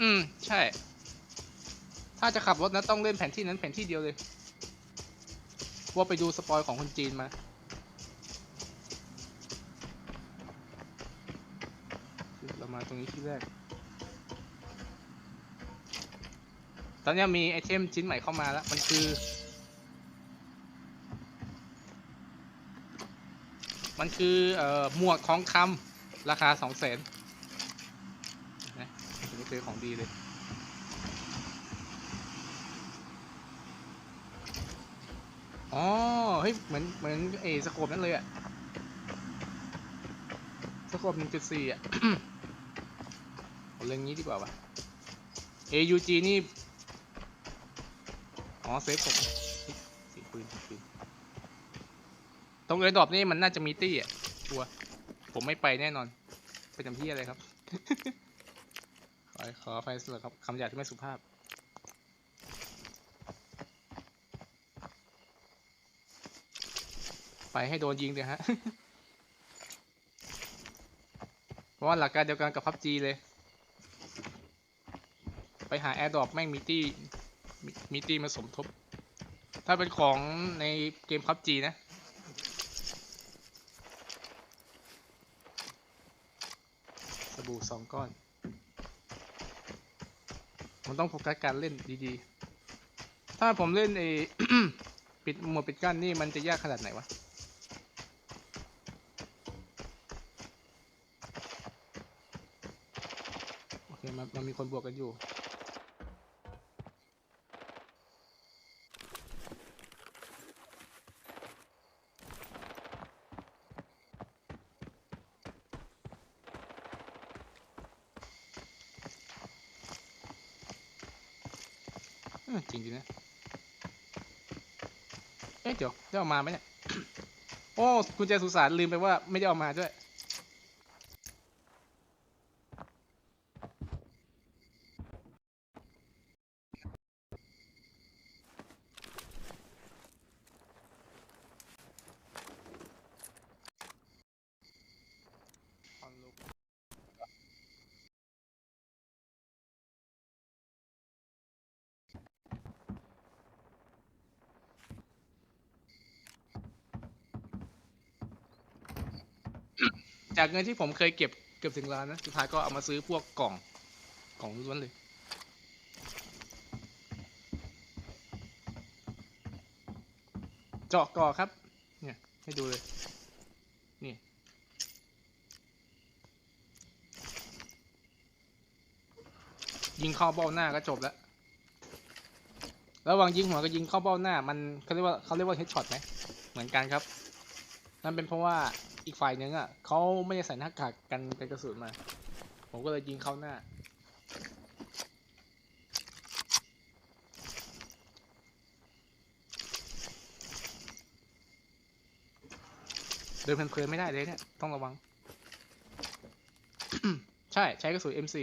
อืม ใช่ ถ้าจะขับรถนะต้องเล่นแผนที่นั้นแผนที่เดียวเลย ว่าไปดูสปอยของคนจีนมา เรามาตรงนี้ที่แรก ตอนนี้มีไอเทมชิ้นใหม่เข้ามาแล้ว มันคือ มันคือ เอ่อ หมวกทองคำราคาสองแสน ถึงจอของดีเลย อ๋อ เฮ้ย เหมือน เหมือนเอสโคปนั่นเลยอะสโคปหนึ่งจุดสี่อะเรื่องนี้ดีกว่าวะ AUG นี่ อ๋อ เซฟผมสีปืนปืนตรงเอร์ดรอปนี่มันน่าจะมีตี้อะชัวผมไม่ไปแน่นอน ไปทำที่อะไรครับ ขอไฟสำหรับครับคำหยาบที่ไม่สุภาพ ไปให้โดนยิงเลยฮะ เพราะว่าหลักการเดียวกันกับพับจีเลย ไปหาแอร์ดรอปแม่งมีตี้มีมีตี้มาสมทบ ถ้าเป็นของในเกมพับจีนะสบู่สองก้อน มันต้องโฟกัสการเล่นดีๆ ถ้าผมเล่นไอ้ปิดหมวดปิดกั้นนี่มันจะยากขนาดไหนวะโอเคมันมีคนบวกกันอยู่ จริงจริงนะ เอ๊ะเดี๋ยวได้เอามาไหมเนี่ย โอ้กุญแจสุสานลืมไปว่าไม่ได้เอามาด้วย จากเงินที่ผมเคยเก็บเกือบถึงล้านนะ สุดท้ายก็เอามาซื้อพวกกล่องกล่องล้วนเลย เจาะก่อครับ เนี่ย ให้ดูเลย นี่ ยิงเข้าเบ้าหน้าก็จบแล้ว ระหว่างยิงหัวกับยิงเข้าเบ้าหน้า มันเขาเรียกว่าเขาเรียกว่าเฮดช็อตไหม เหมือนกันครับ นั่นเป็นเพราะว่าอีกฝ่ายนึงอะเขาไม่ได้ใส่หน้ากากกันกันกระสุนมา ผมก็เลยยิงเข้าหน้า เดินเพลินๆไม่ได้เลยเนี่ย ต้องระวัง ใช่ใช้กระสุน M4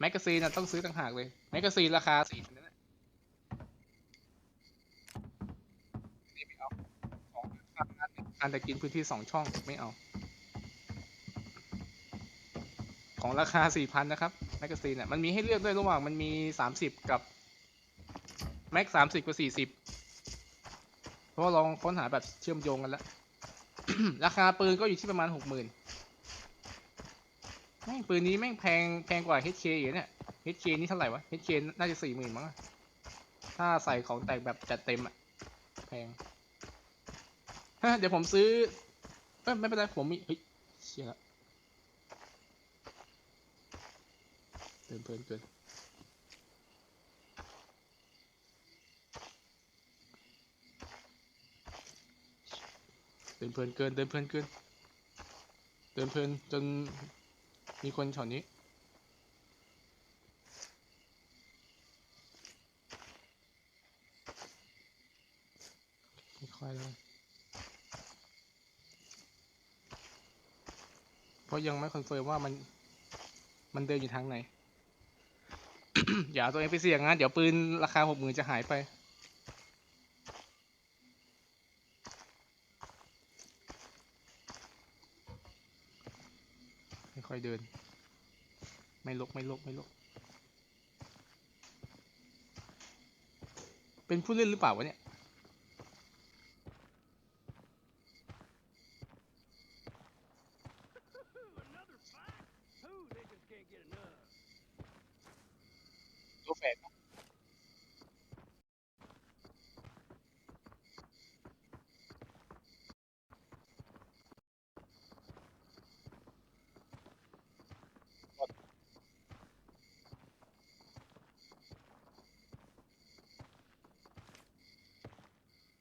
แมกกาซีนะต้องซื้อต่างหากเลย แมกกาซีนราคาสี่พันนั่นแหละนี่ไม่เอาสองอัน อันแต่กินพื้นที่สองช่องไม่เอา ของราคาสี่พันนะครับแมกกาซีนอะมันมีให้เลือกด้วยระหว่างมันมีสามสิบกับแม็กสามสิบกับสี่สิบเพราะลองค้นหาแบบเชื่อมโยงกันแล้ว ราคาปืนก็อยู่ที่ประมาณหกหมื่นแม่งปืนนี้แม่งแพงแพงกว่า HK อีกเนี่ย HK นี่เท่าไหร่วะ HK น่าจะสี่หมื่นมั้งถ้าใส่ของแต่งแบบจัดเต็มอะแพง ฮะเดี๋ยวผมซื้อเอ้ยไม่เป็นไรผมมีเฮ้ยเชี่ยละเดินเพลินเกินเดินเพลินเกินเดินเพลินเกินเดินเพลินจนมีคนช็อตนี้ ยังไม่คอนเฟิร์มว่ามัน มันเดินอยู่ทางไหน อย่าตัวเองไปเสี่ยงนะเดี๋ยวปืนราคาหกหมื่นจะหายไปไม่ค่อยเดิน ไม่ลกไม่ลกไม่ลก เป็นผู้เล่นหรือเปล่าวะเนี่ย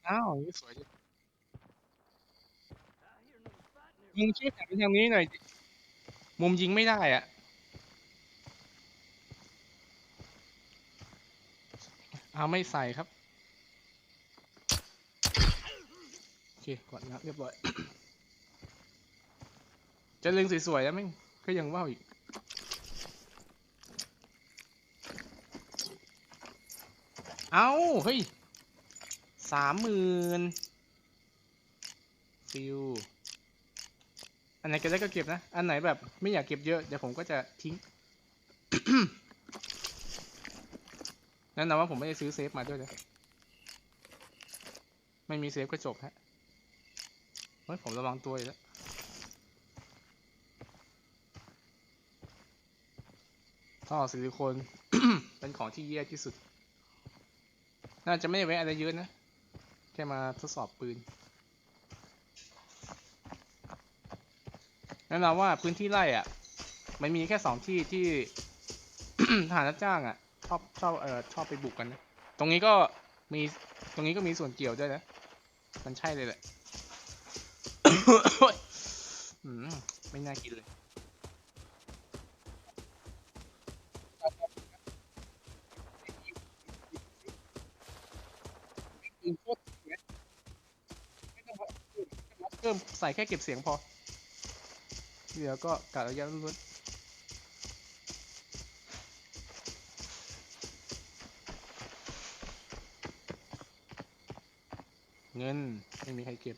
อ้าวนี่สวยจังมึงช่วยหันไปทางนี้หน่อยดิมุมยิงไม่ได้อะเอาไม่ใส่ครับ โอเคกดนะครับเรียบร้อย จะเล็งสวยๆแล้วไม่งก็ยังว่าวอีก เอาเฮ้ย สามหมื่นฟิวอันไหนเก็บได้ก็เก็บนะ อันไหนแบบไม่อยากเก็บเยอะเดี๋ยวผมก็จะทิ้งแนะนำว่าผมไม่ได้ซื้อเซฟมาด้วยนะไม่มีเซฟก็จบฮะ เฮ้ยผมระวังตัวอยู่แล้วท่อซิลิโคนเป็นของที่แย่ที่สุด น่าจะไม่ได้แวะอะไรเยอะนะ ค่มาทดสอบปืนแนะนำว่าพื้นที่ไร่อะ มันมีแค่สองที่ที่ทหารรับจ้างอะ ชอบชอบเอ่อชอบไปบุกกันนะตรงนี้ก็มีตรงนี้ก็มีส่วนเกี่ยวด้วยนะ มันใช่เลยแหละไม่น่ากินเลย เพิ่มใส่แค่เก็บเสียงพอเดี๋ยวก็กัดระยะล้วนเงินไม่มีใครเก็บ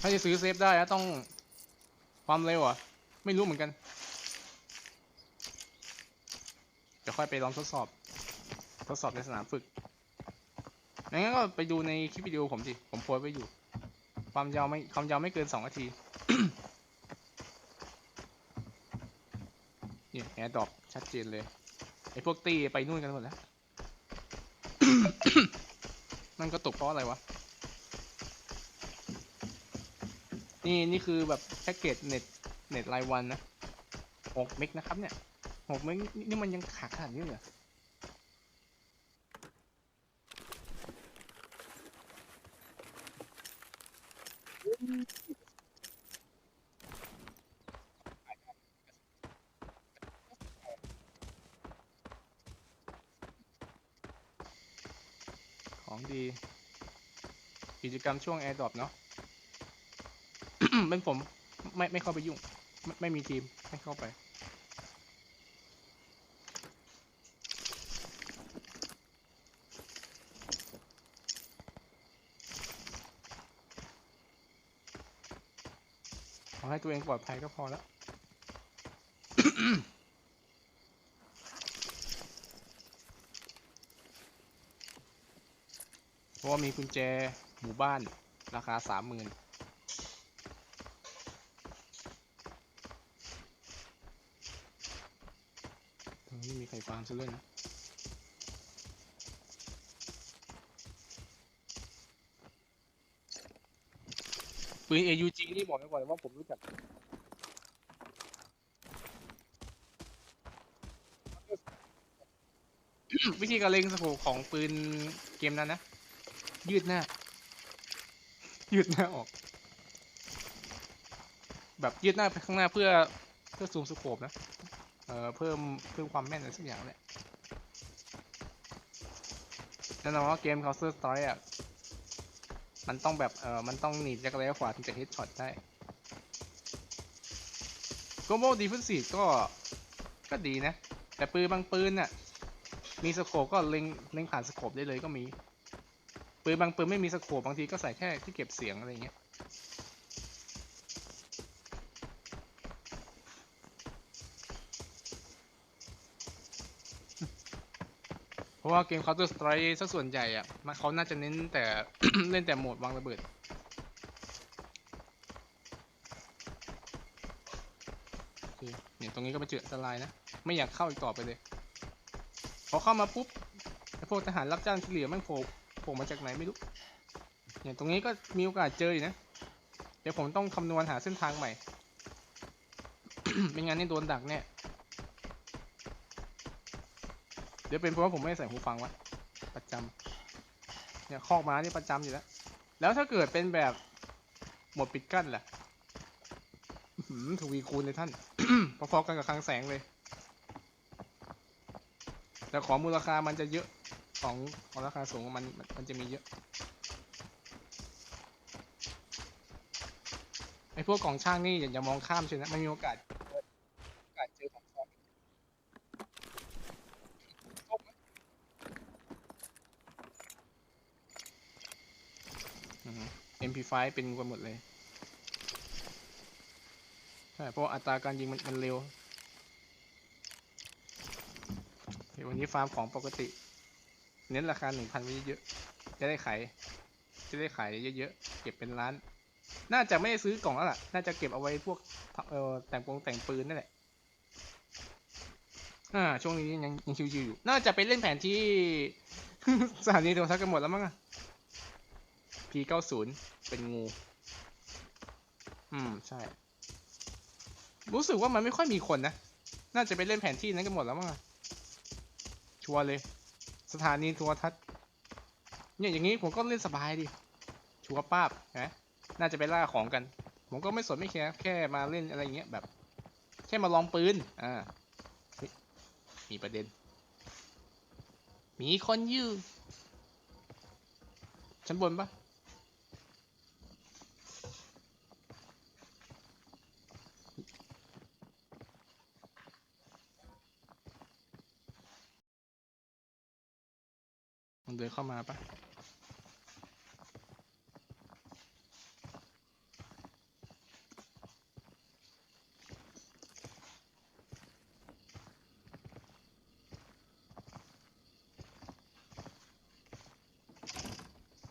ถ้าจะซื้อเซฟได้อะต้องความเร็วอะ ไม่รู้เหมือนกันเดี๋ยวค่อยไปลองทดสอบ ทดสอบในสนามฝึกงั้นก็ไปดูในคลิปวิดีโอผมสิ ผมโพสไว้อยู่ ความยาวไม่ความยาวไม่เกินสองนาทีเนี่ยแอร์ดรอปชัดเจนเลย ไอพวกตีไปนู่นกันหมดแล้วมันก็ตกเพราะอะไรวะ นี่นี่คือแบบแพ็กเกจเน็ตเน็ตรายวันนะหกเมกนะครับเนี่ยหกเมกนี่นี่มันยังขาดขนาดนี้เลยี กิจกรรมช่วง AirDrop เนาะ เป็นผมไม่ไม่เข้าไปยุ่ง ไม่ไม่มีทีม ไม่เข้าไปขอให้ตัวเองปลอดภัยก็พอแล้ว ราะว่ามีกุญแจหมู่บ้านราคาสามหมื่นไม่มีใครฟาร์มซะเลยนะปืน AUG นี่บอกไว้ก่อนว่าผมรู้จักวิธีการเล็งสโคปของปืนเกมนั้นนะ ยืดหน้า ยืดหน้าออก แบบยืดหน้าไปข้างหน้าเพื่อเพื่อซูมสโคปนะ เอ่อเพิ่มเพิ่มความแม่นอะไรสักอย่างแหละแน่นอนว่าเกม Counter Strike อะ มันต้องแบบ เอ่อ มันต้องหนีจากระยะขวาถึงจะ headshot ได้ Global Defensive ก็ ก็ดีนะ แต่ปืนบางปืนน่ะ มีสโคปก็เล็งเล็งผ่านสโคปได้เลยก็มี ปืนบางปืนไม่มีสโคปบางทีก็ใส่แค่ที่เก็บเสียงอะไรเงี้ยเพราะว่าเกม Counter Strike ซะส่วนใหญ่อะมันเขาน่าจะเน้นแต่เล่นแต่โหมดวางระเบิดโอเนี่ยตรงนี้ก็ไปเจออันตรายนะ ไม่อยากเข้าอีกต่อไปเลย พอเข้ามาปุ๊บพวกทหารรับจ้างที่เหลือแม่งโผล่ โผล่มาจากไหนไม่รู้เนี่ยตรงนี้ก็มีโอกาสเจออยู่นะ เดี๋ยวผมต้องคำนวณหาเส้นทางใหม่ ไม่งั้นนี่โดนดักแน่เดี๋ยวเป็นเพราะว่าผมไม่ใส่หูฟังวะประจำเนี่ยคอกม้านี่ประจำอยู่แล้ว แล้วถ้าเกิดเป็นแบบหมดปิดกั้นล่ะอื้อหือทวีคูณเลยท่าน พอๆกันกับคลังแสงเลย แต่ของมูลค่ามันจะเยอะ ของของราคาสูงมันมันจะมีเยอะไอพวกกล่องช่างนี่อย่าอย่ามองข้ามเชียวนะมันมีโอกาสโอกาสเจอของปลอมอือฮึ MP5 เป็นกันหมดเลยใช่เพราะอัตราการยิงมันมันเร็วเดี๋ยววันนี้ฟาร์มของปกติ เน้นราคาหนึ่งพันไว้เยอะๆจะได้ขายจะได้ขายเยอะๆเก็บเป็นล้าน น่าจะไม่ได้ซื้อกล่องแล้วล่ะ น่าจะเก็บเอาไว้พวกเอ่อแต่งปงแต่งปืนนั่นแหละอ่าช่วงนี้ยังยังชิวๆอยู่ น่าจะไปเล่นแผนที่สถานีโทรทัศน์กันหมดแล้วมั้งอะ P90 เป็นงู อืม ใช่ รู้สึกว่ามันไม่ค่อยมีคนนะ น่าจะไปเล่นแผนที่นั้นกันหมดแล้วมั้งอะชัวร์เลย สถานีโทรทัศน์เนี่ยอย่างนี้ผมก็เล่นสบายดิชัวป้าบนะน่าจะไปล่าของกัน ผมก็ไม่สนไม่แคร์แค่มาเล่นอะไรอย่างเงี้ยแบบ แค่มาลองปืนอ่ามีประเด็น มีคนยืชั้นบนปะ เข้ามาปะ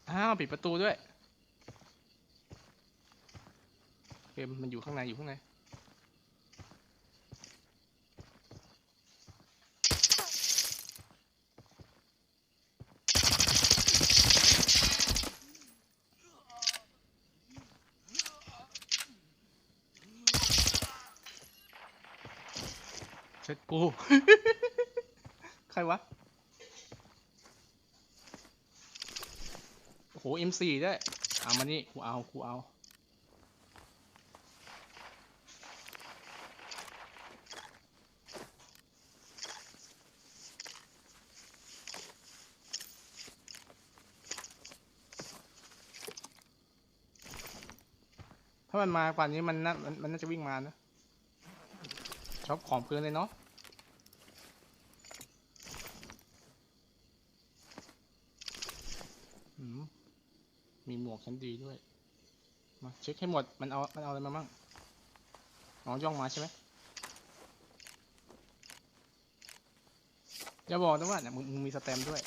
อ้าวปิดประตูด้วยเกมมันอยู่ข้างในอยู่ข้างใน เช็ดกู ใครวะ โอ้โห M4 ด้วยเอามานี่กูเอากูเอาถ้ามันมาป่านนี้มันน่ามันมันน่าจะวิ่งมานะชอบของพื้นเลยเนาะ อืม มีหมวก ชั้นดีด้วย มาเช็คให้หมด มันเอา มันเอาอะไรมามั่งอ๋อย่องมาใช่ไหมอย่าบอกนะว่าเนี่ยมึงมึงมีสแตมด้วย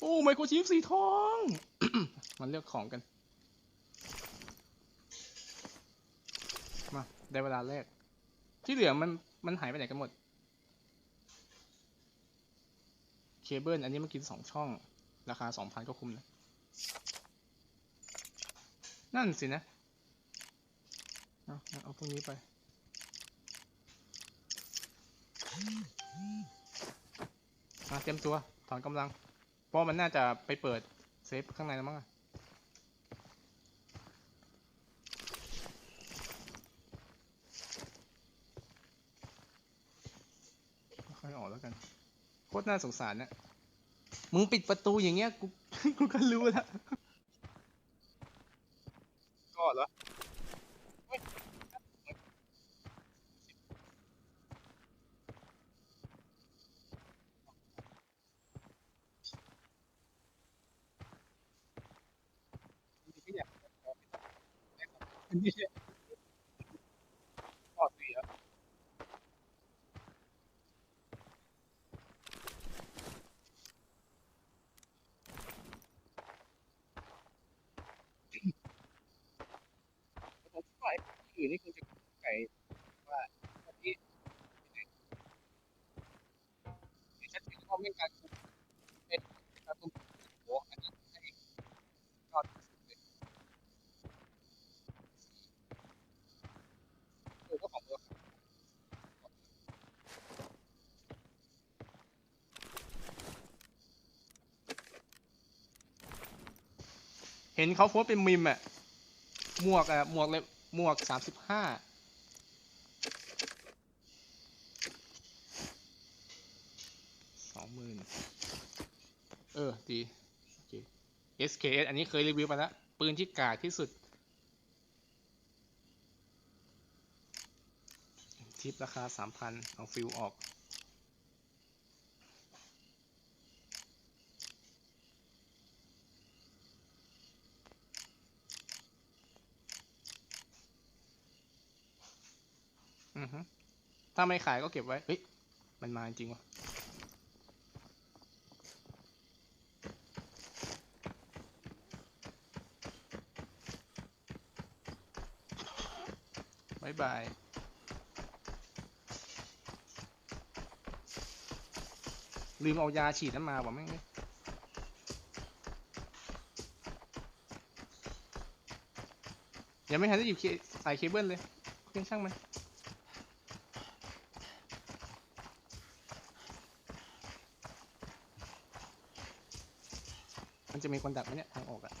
โอ้ไมโครชิปสีทอง มันเลือกของกัน มา ได้เวลาแรก ที่เหลือมัน มันหายไปไหนกันหมด เคเบิลอันนี้มันกินสองช่อง ราคาสองพันก็คุ้มนะ นั่นสินะ เอาเอาพวกนี้ไป มาเตรียมตัว ถอนกำลัง เพราะมันน่าจะไปเปิดเซฟข้างในแล้วมั้งอะค่อยๆออกแล้วกัน โคตรน่าสงสารนะมึงปิดประตูอย่างเงี้ยกูกูก็รู้แล้วก็เหรอเฮ้ยไม่อยาก อื่นนี่คุณจะไก่ว่าตอนนี้เห็นชัดเจนว่าไม่การคุมเป็นการคุมโอ้อันนี้ให้ยอดสุดเลยเออก็ของเบอร์เห็นเขาโพสต์เป็นมิมอะหมวกอะหมวกเลยหมวกสามสิบห้าสองหมื่นเออดีโอเค SKS อันนี้เคยรีวิวไปแล้ว ปืนที่กากที่สุด ทิปราคาสามพันเอาฟิลออก ถ้าไม่ขายก็เก็บไว้ เฮ้ย มันมาจริงวะบายบาย ลืมเอายาฉีดนั้นมาว่ะแม่งเอ้ยยังไม่ทันได้หยิบสายเคเบิลเลย เพียงช่างมัน จะมีคนดักไหมเนี่ยทางออกอะ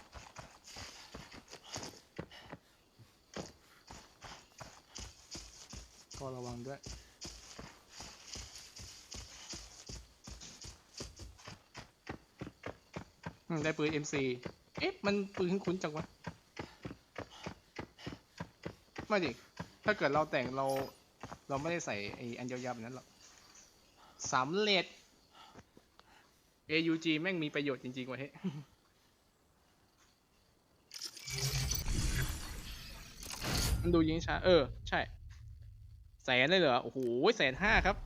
ก็ระวังด้วยได้ปืน MC เอ๊ะ มันปืนคุ้นจังวะไม่ดิ ถ้าเกิดเราแต่งเรา เราไม่ได้ใส่ไอ้อันยาวๆแบบนั้นหรอกสำเร็จ AUG แม่งมีประโยชน์จริงๆว่ะเฮ้ มันดูยิงช้า เออ ใช่ แสนเลยเหรอ โอ้โหแสนห้าครับ